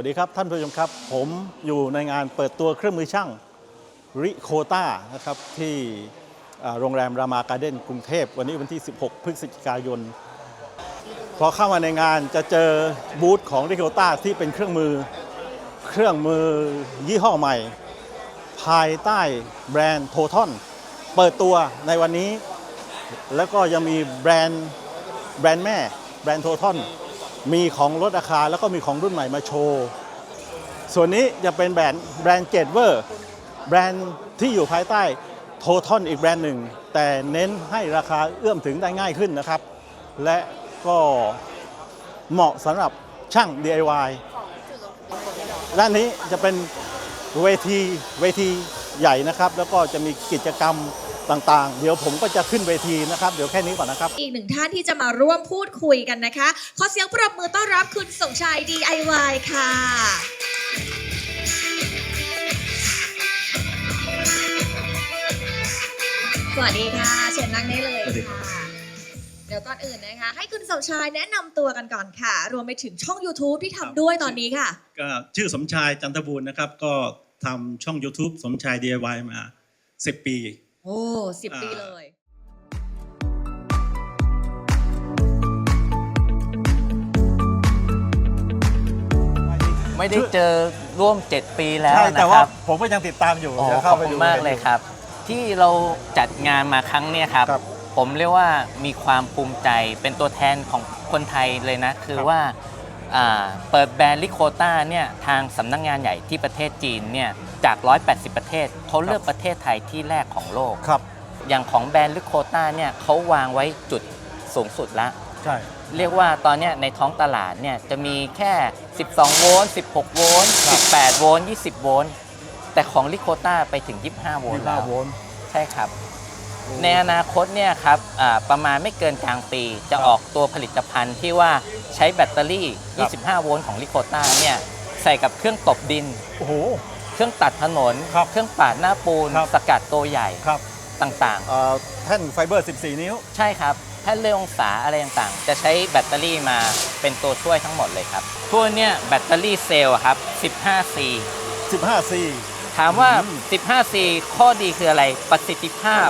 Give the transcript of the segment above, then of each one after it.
วัสดีครับท่านผู้ชมครับ ผมอยู่ในงานเปิดตัวเครื่องมือช่างริโคต้านะครับที่โรงแรมรามาการ์เด้นกรุงเทพวันนี้วันที่ 16 พฤศจิกายน พอเข้ามาในงานจะเจอบูธของริโคต้าที่เป็นเครื่องมือเครื่องมือยี่ห้อใหม่ ภายใต้แบรนด์โททอนเปิดตัวในวันนี้ แล้วก็ยังมีแบรนด์แบรนด์แม่ แบรนด์โททอน มีของลดราคาแล้วก็มีของรุ่นใหม่มาโชว์ ส่วนนี้จะเป็นแบรนด์แบรนด์เจดเวอร์แบรนด์ที่อยู่ภายใต้โททอนอีกแบรนด์หนึ่ง แต่เน้นให้ราคาเอื้อมถึงได้ง่ายขึ้นนะครับ และก็เหมาะสำหรับช่าง DIY ด้านนี้จะเป็นเวทีเวทีใหญ่นะครับ แล้วก็จะมีกิจกรรม ต่างๆ เดี๋ยวผมก็จะขึ้นเวทีนะครับ เดี๋ยวแค่นี้ก่อนนะครับ อีกหนึ่งท่านที่จะมาร่วมพูดคุยกันนะคะ ขอเสียงปรบมือต้อนรับคุณสมชาย DIY ค่ะ สวัสดีค่ะ เชิญนั่งได้เลยสวัสดีค่ะ เดี๋ยวก่อนอื่นนะคะ ให้คุณสมชายแนะนำตัวกันก่อนค่ะ รวมไปถึงช่อง YouTube ที่ทำด้วยตอนนี้ค่ะ ก็ชื่อสมชายจันทบูรณ์นะครับ ก็ทำช่อง YouTube สมชาย DIY มา 10 ปี โอ้สิบปีอ่าเลย ไม่ได้เจอร่วม 7 ปีแล้วใช่นะแต่คว่ารับ ผมก็ยังติดตามอยู่โอ้เดี๋ยวขเข้าอบไปคุณดูมากเลยครับ ที่เราจัดงานมาครั้งเนี้ยครับ ครับผมเรียกว่ามีความภูมิใจเป็นตัวแทนของคนไทยเลยนะ คือครับว่าอ่าเปิดแบรนด์ลิโคต้าเนี่ยทางสำนักงานใหญ่ที่ประเทศจีนเนี่ย จาก 180 ประเทศเขาเลือกประเทศไทยที่แรกของโลก ครับ อย่างของแบรนด์ลิโคต้าเนี่ยเขาวางไว้จุดสูงสุดละใช่ เรียกว่าตอนเนี้ยในท้องตลาดเนี่ยจะมีแค่ 12 โวลต์ 16 โวลต์ 18 โวลต์ 20 โวลต์ แต่ของลิโคต้าไปถึง 25 โวลต์แล้ว25โวลต์ ใช่ครับ ในอนาคตเนี่ยครับอ่าประมาณไม่เกินกลางปีจะครับออกตัวผลิตภัณฑ์ที่ว่าใช้แบตเตอรี่ ครับ 25 โวลต์ของลิโคต้าเนี่ยใส่กับเครื่องตบดิน โอ้โห เครื่องตัดถนน ครับเครื่องปาดหน้าปูน ครับ สกัดตัวใหญ่ครับต่างๆเอ่อแท่นไฟเบอร์ 14 นิ้วใช่ครับแท่นเลื่อนองศาอะไรต่างๆ จะใช้แบตเตอรี่มาเป็นตัวช่วยทั้งหมดเลยครับตัวเนี้ยแบตเตอรี่เซลล์อะครับ 15C 15 C ถามว่า อืม 15C ข้อดีคืออะไร ประสิทธิภาพ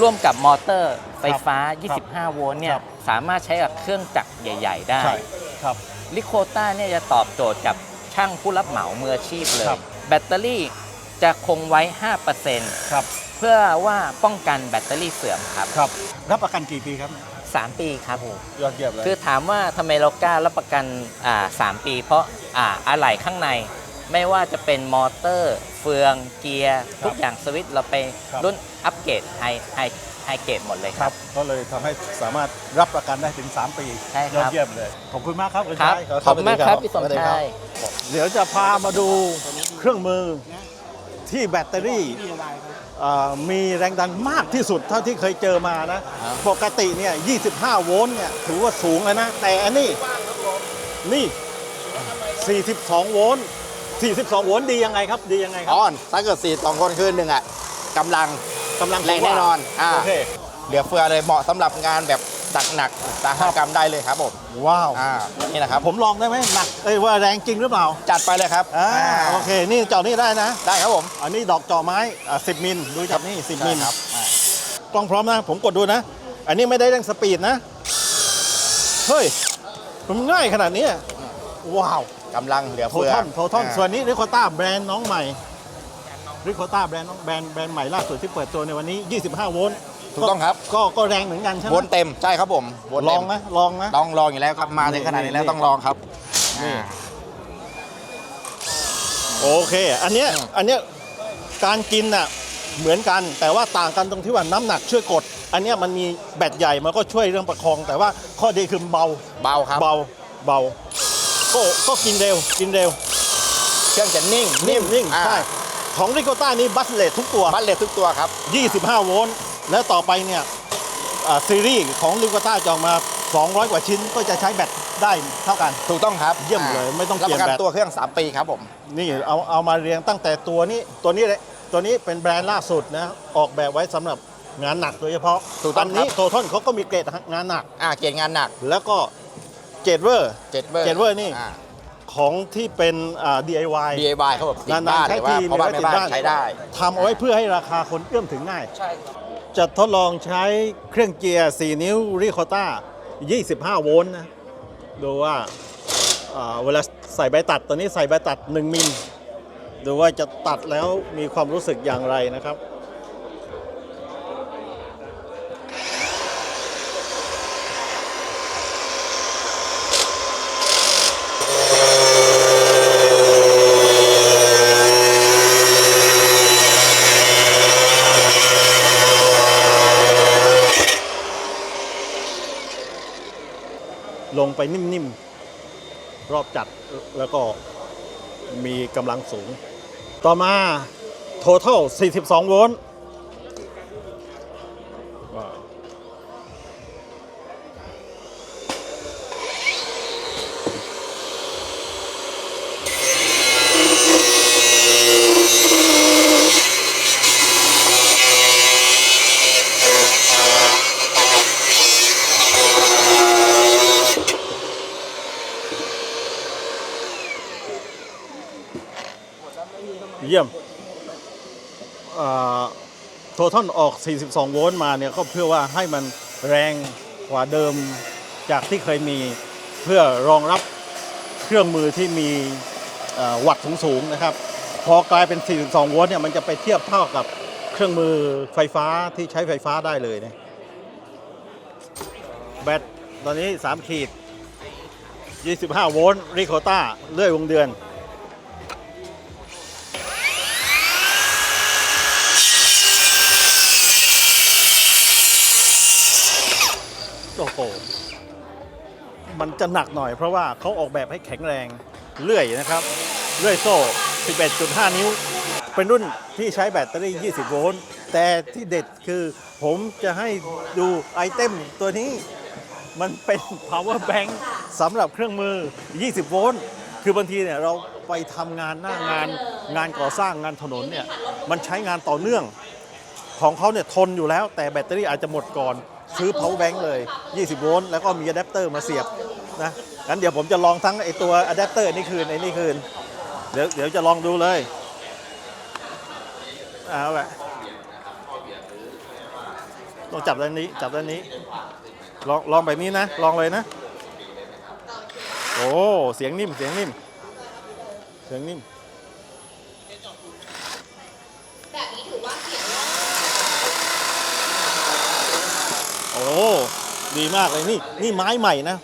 ร่วมกับมอเตอร์ไฟฟ้าครับ25 โวลต์เนี่คยรับ สามารถใช้กับเครื่องจักรใหญ่ ๆ ได้ ใช่ครับ ลิโคต้าเนี่ยจะตอบโจทย์กับช่างผู้รับเหมามืออาชีพเลย ครับ แบตเตอรี่จะคงไว้ 5%ครับ เพื่อว่าป้องกันแบตเตอรี่เสื่อมครับ ครับ รับประกันกี่ปีครับ 3 ปีครับ ยอดเยี่ยมเลย คือถามว่าทำไมเรากล้ารับประกันอ่าสามปี เพราะอ่าอะไหล่ข้างใน ไม่ว่าจะเป็นมอเตอร์ เฟืองเกียร์ ทุกอย่างสวิตช์เราไปครับรุ่นอัปเกรดไฮไฮไฮเกรดหมดเลยคครัรับ บ ก็เลยทำให้สามารถรับประกันได้ถึง 3 ปี ใช่ครับ ยอดเยี่ยมเลย ขอบคุณมากครับคุณครับชายขอบคุณมากครับ พี่สมชาย เดี๋ยวจะพามาดู เครื่องมือที่แบตเตอรี่เอ่อมีแรงดันมากที่สุดเท่าที่เคยเจอมานะครับปกติเนี่ย 25 โวลต์เนี่ยถือว่าสูงแล้วนะ แต่อันนี้นี่ 42 โวลต์ 42 โวลต์ดียังไงครับ ดียังไงครัอ่อนถ้าเกิดสี่สองคนคือหนึ่งอะกำลังกำลังแรงแน่นอนอ่าโอเคเหลือเฟือเลยเหมาะสำหรับงานแบบ ตักหนักอุตสาหกรรมได้เลยครับผมว้าวอ่านี่นะครับผมลองได้ไหมหนักเอ้ยว่าแรงจริงหรือเปล่าจัดไปเลยครับอ่าอ่าโอเค นี่เจาะนี่ได้นะ ได้ครับผม อันนี้ดอกเจาะไม้อ่า10มิลดูจากนี่10มิลใช่ครับอ่ากล้องพร้อมนะ ผมกดดูนะ อันนี้ไม่ได้เร่งสปีดนะ เฮ้ย มันง่ายขนาดนี้อะว้าว กำลังเหลือโทเฟือทอนโททอนอ่าส่วนนี้ริโคต้าแบรนด์น้องใหม่ริโคต้าแบรนด์น้องแบรนด์แบรนด์ใหม่ล่าสุดที่เปิดตัวในวันนี้ 25 โวลต์ ถูกต้องครับ ก็ก็แรงเหมือนกันใช่ไหมวนเต็มใช่ครับผมวนลเต็องมไหมลองนะต้องลองอยู่แล้วครับมาถึงขนาดนี้แล้วนี่ ต้องลองครับนี่อ่า โอเค อันเนี้ย อืม อันเนี้ย การกินน่ะ เหมือนกัน แต่ว่าต่างกันตรงที่ว่าน้ำหนักช่วยกด อันเนี้ยมันมีแบตใหญ่ มันก็ช่วยเรื่องประคอง แต่ว่าข้อดีคือเบา เบาครับเบา เบา ก็ ก็กินเร็ว กินเร็ว เครื่องจะนิ่งนิ่มนิ่งอ่าใช่ ของริโกต้านี่บัสเลตทุกตัว บัตเลตทุกตัวครับ 25 โวลต์ แล้วต่อไปเนี่ยอ่าซีรีส์ของริโกต้าจะออกมา 200 กว่าชิ้นก็จะใช้แบตได้เท่ากัน ถูกต้องครับเยี่ยมเลยไม่ต้องเปลี่ยนรับประกันแบตตัวเครื่อง 3 ปีครับผม นี่เอาเอามาเรียงตั้งแต่ตัวนี้ตัวนี้เลยตัวนี้เป็นแบรนด์ล่าสุดนะออกแบบไว้สำหรับงานหนักโดยเฉพาะถูกต้องนนี้ครับโททอนเขาก็มีเกรดงานหนักอ่าเกียรติงานหนัก แล้วก็เจดเวอร์เจ็ดเวอร์เจ็ดเวอร์นี่าของที่เป็นอ่า DIY DIY เขาแบบติดนานบ้านๆใช้หรือว่าทีเพราะบ้านหรือไม่ว่าบ้านติดบ้านใช้ได้ทำเอาไว้เพื่อให้ราคาคนเอื้อมถึงง่ายใช่ จะทดลองใช้เครื่องเกียร์ 4 นิ้วริคอต้า 25 โวลต์นะ ดูว่าอ่าเวลาใส่ใบตัดตัวนี้ใส่ใบตัด 1 มิล ดูว่าจะตัดแล้วมีความรู้สึกอย่างไรนะครับ ลงไปนิ่มๆ รอบจัดแล้วก็มีกำลังสูง ต่อมา total 42 โวลต์ โททัลออก 42 โวลต์มาเนี่ยก็เพื่อว่าให้มันแรงกว่าเดิมจากที่เคยมีเพื่อรองรับเครื่องมือที่มีอ่อวัตต์สูงๆนะครับ พอกลายเป็น 42 โวลต์เนี่ยมันจะไปเทียบเท่ากับเครื่องมือไฟฟ้าที่ใช้ไฟฟ้าได้เลยเนะแบตตอนนี้ 3 ขีด 25 โวลต์ริโคต้าเลื่อยวงเดือน โอ้มันจะหนักหน่อยเพราะว่าเขาออกแบบให้แข็งแรงเลื่อยนะครับ เลื่อยโซ่ 11.5 นิ้ว เป็นรุ่นที่ใช้แบตเตอรี่ 20 โวลต์แต่ที่เด็ดคือผมจะให้ดูไอเทมตัวนี้มันเป็น power bank สำหรับเครื่องมือ 20 โวลต์คือบางทีเนี่ยเราไปทำงานหน้างานงานก่อสร้างงานถนนเนี่ยมันใช้งานต่อเนื่องของเขาเนี่ยทนอยู่แล้ว แต่แบตเตอรี่อาจจะหมดก่อน ซื้อ power bank เลย 20 โวลต์แล้วก็มีอะแดปเตอร์มาเสียบนะงั้นเดี๋ยวผมจะลองทั้งไอตัวอะแดปเตอร์นี่คืนไอ้นี่คืน เดี๋ยวเดี๋ยวจะลองดูเลยเอาละต้องจับด้านนี้จับด้านนี้ ลองลองแบบนี้นะ ลองเลยนะ โอ้ เสียงนิ่มเสียงนิ่ม เสียงนิ่ม แบบนี้ถือว่าเสียง โอ้ ดีมากเลยนี่นี่ไม้ใหม่นะ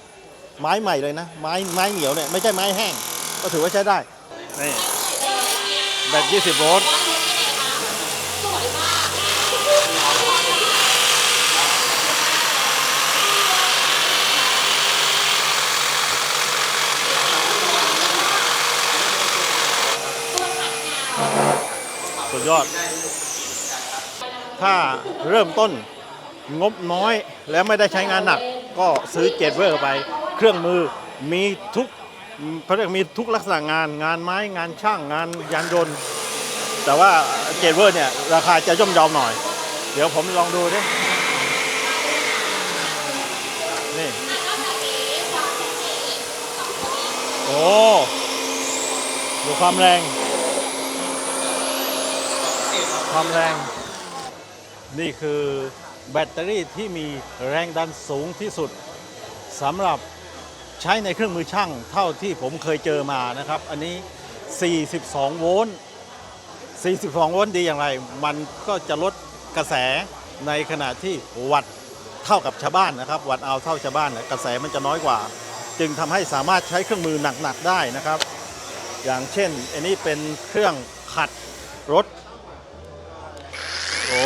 ไม้ใหม่เลยนะ ไม้ไม้เหนียวเนี่ยไม่ใช่ไม้แห้ง ก็ถือว่าใช้ได้นี่แบต20 โวลต์สุดยอด ถ้าเริ่มต้น งบน้อยแล้วไม่ได้ใช้งานหนัก ก็ซื้อเจดเวอร์ไป เครื่องมือมีทุกเขาเรียกมีทุกลักษณะงานงานไม้งานช่างงานยานยนต์ แต่ว่าเจดเวอร์เนี่ยราคาจะย่อมเยาวหน่อย เดี๋ยวผมลองดูดินี่โอ้ดูความแรง ความแรง นี่คือ แบตเตอรี่ที่มีแรงดันสูงที่สุดสำหรับใช้ในเครื่องมือช่างเท่าที่ผมเคยเจอมานะครับ อันนี้ 42 โวลต์ 42 โวลต์ดีอย่างไร มันก็จะลดกระแสในขณะที่วัดเท่ากับชาวบ้านนะครับ วัดเอาเท่าชาวบ้านกระแสมันจะน้อยกว่า จึงทำให้สามารถใช้เครื่องมือหนักๆได้นะครับ อย่างเช่น อันนี้เป็นเครื่องขัดรถโอ้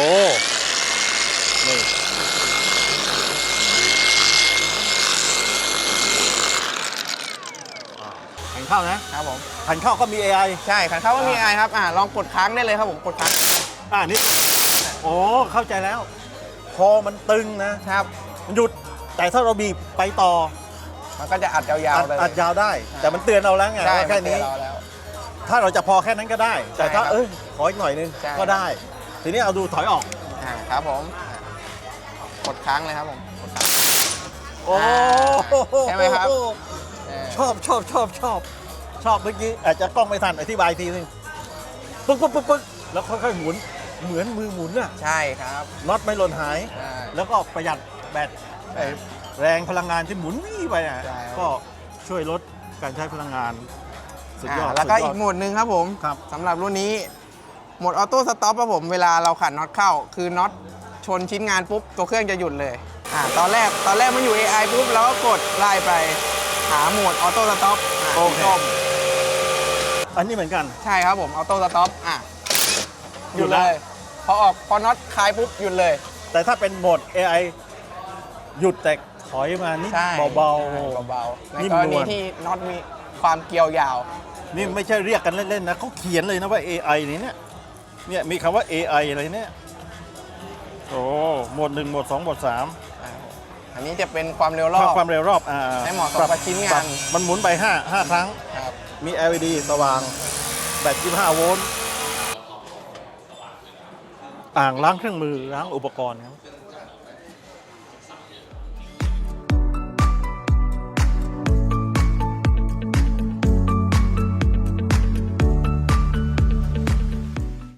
ขันเข้านะครับผมขันเข้าก็มี AI ใช่ขันเข้าว่ามีไอครับอ่าลองกดค้างได้เลยครับผมกดค้างอ่านี่โอ้เข้าใจแล้ว คอมันตึงนะครับ มันหยุดแต่ถ้าเราบีบไปต่อมันก็จะอัดยาวอัดๆเลย อัดยาวได้ แต่มันเตือนเราแล้วไงใช่ว่าแค่นี้ มัเตือเราแล้ว ถ้าเราจะพอแค่นั้นก็ได้ แต่ถ้าใช่ครับเอ้ยขออีกหน่อยนึงใช่ ก็ได้ ทีนี้เอาดูถอยออก อ่าครับผมกดค้างเลยครับผมกดค้าง โอ้ใช่ไหมครับเออ ชอบชอบชอบชอบ ชอบเมื่อกี้อาจจะกล้องไม่ทันอธิบายทีนึงปึ๊กปึ๊กปึ๊กปึ๊กแล้วค่อยๆหมุนเหมือนมือหมุนอะใช่ครับน็อตไม่หล่นหาย ใช่ แล้วก็ประหยัดแบตไอ้แรงพลังงานที่หมุนวี่ไปอะใช่ ก็ช่วยลดการใช้พลังงาน สุดยอดอ่าแล้วก็สุดยอีดกโหมดหนึ่งครับผมครับ สำหรับรุ่นนี้โหมดออโต้สต็อปครับผมเวลาเราขันน็อตเข้า คือน็อตชนชิ้นงานปุ๊บ ตัวเครื่องจะหยุดเลยอ่าตอนแรกตอนแรกมันอยู่ AI ปุ๊บเราก็กดไล่ไป หาโหมดออโต้สต็อปโอเค อันนี้เหมือนกัน ใช่ครับผมออโต้สต็อปอะหยุดเลยพอออกพอน็อตคลายปุ๊บหยุดเลย แต่ถ้าเป็นโหมด AI หยุดแต่ถอยมานิดใช่เบาเบาๆในนิ่มกรนณีวล ที่น็อตมีความเกลียวยาวๆนี่ไม่ใช่เรียกกันเล่นๆนะเขาเขียนเลยนะว่า AI นี่เนี่ยเนี่ยมีคำว่า AI อะไรเนี่ยโอ้โหมดหนึ่งโหมดสองโหมดสามอ่า อันนี้จะเป็นความเร็วรอบ ความเร็วรอบอ่าให้เหมาะสมกับชิ้นงาน ปรับมันหมุนไป5 5ครั้ง ครับ มี LED สว่างแบต25 โวลต์อ่างล้างเครื่องมือล้างอุปกรณ์ครับ